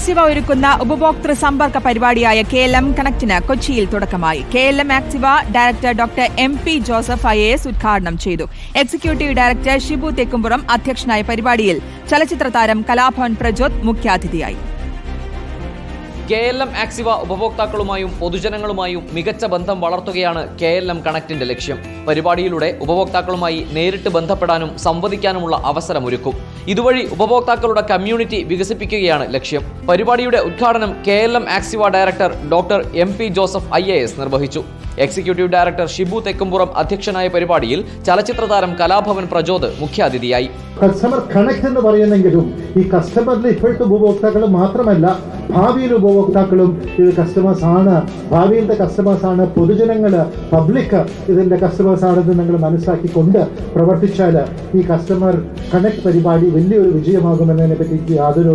ആക്സിവ ഒരുക്കുന്ന ഉപഭോക്തൃ സമ്പർക്ക പരിപാടിയായ കെ എൽ എം കണക്റ്റിന് കൊച്ചിയിൽ തുടക്കമായി. K L M Axiva director doctor M P Joseph I S ഉദ്ഘാടനം ചെയ്തു. എക്സിക്യൂട്ടീവ് ഡയറക്ടർ ഷിബു തെക്കുംപുറം അധ്യക്ഷനായ പരിപാടിയിൽ ചലച്ചിത്ര താരം കലാഭവൻ പ്രജോത് മുഖ്യാതിഥിയായി. കെ എൽ എം ആക്സിവ ഉപഭോക്താക്കളുമായും പൊതുജനങ്ങളുമായും മികച്ച ബന്ധം വളർത്തുകയാണ് കെ എൽ എം കണക്റ്റിന്റെ ലക്ഷ്യം. പരിപാടിയിലൂടെ ഉപഭോക്താക്കളുമായി നേരിട്ട് ബന്ധപ്പെടാനും സംവദിക്കാനുമുള്ള അവസരമൊരുക്കും. ഇതുവഴി ഉപഭോക്താക്കളുടെ കമ്മ്യൂണിറ്റി വികസിപ്പിക്കുകയാണ് ലക്ഷ്യം. പരിപാടിയുടെ ഉദ്ഘാടനം K L M Axiva director doctor M P Joseph I A S നിർവഹിച്ചു. എക്സിക്യൂട്ടീവ് ഡയറക്ടർ ഷിബു തെക്കുംപുറം അധ്യക്ഷനായ പരിപാടിയിൽ ചലച്ചിത്ര താരം കലാഭവൻ പ്രജോദ് മുഖ്യാതിഥിയായി. കസ്റ്റമർ കണക്ട് എന്ന് പറയുന്നെങ്കിലും ഈ കസ്റ്റമറിൽ ഇപ്പോഴത്തെ ഉപഭോക്താക്കൾ മാത്രമല്ല ഭാവിയിലെ ഉപഭോക്താക്കളും ഇത് കസ്റ്റമേഴ്സ് ആണ്. ഭാവിയിലത്തെ ആണ്. പൊതുജനങ്ങൾ പബ്ലിക് ഇതിന്റെ കസ്റ്റമേഴ്സ് ആണെന്ന് നിങ്ങൾ മനസ്സിലാക്കിക്കൊണ്ട് പ്രവർത്തിച്ചാൽ ഈ കസ്റ്റമർ കണക്ട് പരിപാടി വലിയൊരു വിജയമാകുമെന്നതിനെ പറ്റി യാതൊരു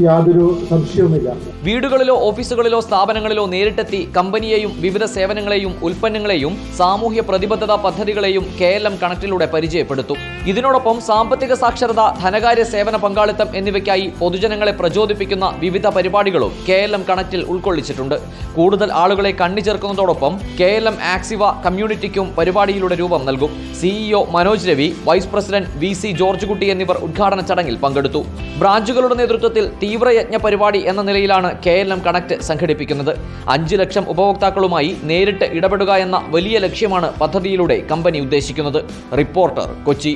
യാതൊരു സംശയവുമില്ല. വീടുകളിലോ ഓഫീസുകളിലോ സ്ഥാപനങ്ങളിലോ നേരിട്ടെത്തി കമ്പനിയെയും വിവിധ സേവനങ്ങളെയും ഉൽപ്പന്നങ്ങളെയും സാമൂഹ്യ പ്രതിബദ്ധതാ പദ്ധതികളെയും കെ എൽ എം കണക്റ്റിലൂടെ പരിചയപ്പെടുത്തും. ഇതിനോടൊപ്പം സാമ്പത്തിക സാക്ഷരത ധനകാര്യ സേവന പങ്കാളിത്തം എന്നിവയ്ക്കായി പൊതുജനങ്ങളെ പ്രചോദിപ്പിക്കുന്ന വിവിധ പരിപാടികളും കെ എൽ എം കണക്റ്റിൽ ഉൾക്കൊള്ളിച്ചിട്ടുണ്ട്. കൂടുതൽ ആളുകളെ കണ്ണി ചേർക്കുന്നതോടൊപ്പം കെ എൽ എം ആക്സിവ കമ്മ്യൂണിറ്റിക്കും പരിപാടിയിലൂടെ രൂപം നൽകും. CEO Manoj Ravi vice president V C George Kutty എന്നിവർ ഉദ്ഘാടന ചടങ്ങിൽ പങ്കെടുത്തു. ബ്രാഞ്ചുകളുടെ നേതൃത്വത്തിൽ തീവ്രയജ്ഞ പരിപാടി എന്ന നിലയിലാണ് കെ എൽ എം കണക്ട് സംഘടിപ്പിക്കുന്നത്. അഞ്ച് ലക്ഷം ഉപഭോക്താക്കളുമായി നേരിട്ട് ഇടപെടുക എന്ന വലിയ ലക്ഷ്യമാണ് പദ്ധതിയിലൂടെ കമ്പനി ഉദ്ദേശിക്കുന്നത്. റിപ്പോർട്ടർ കൊച്ചി.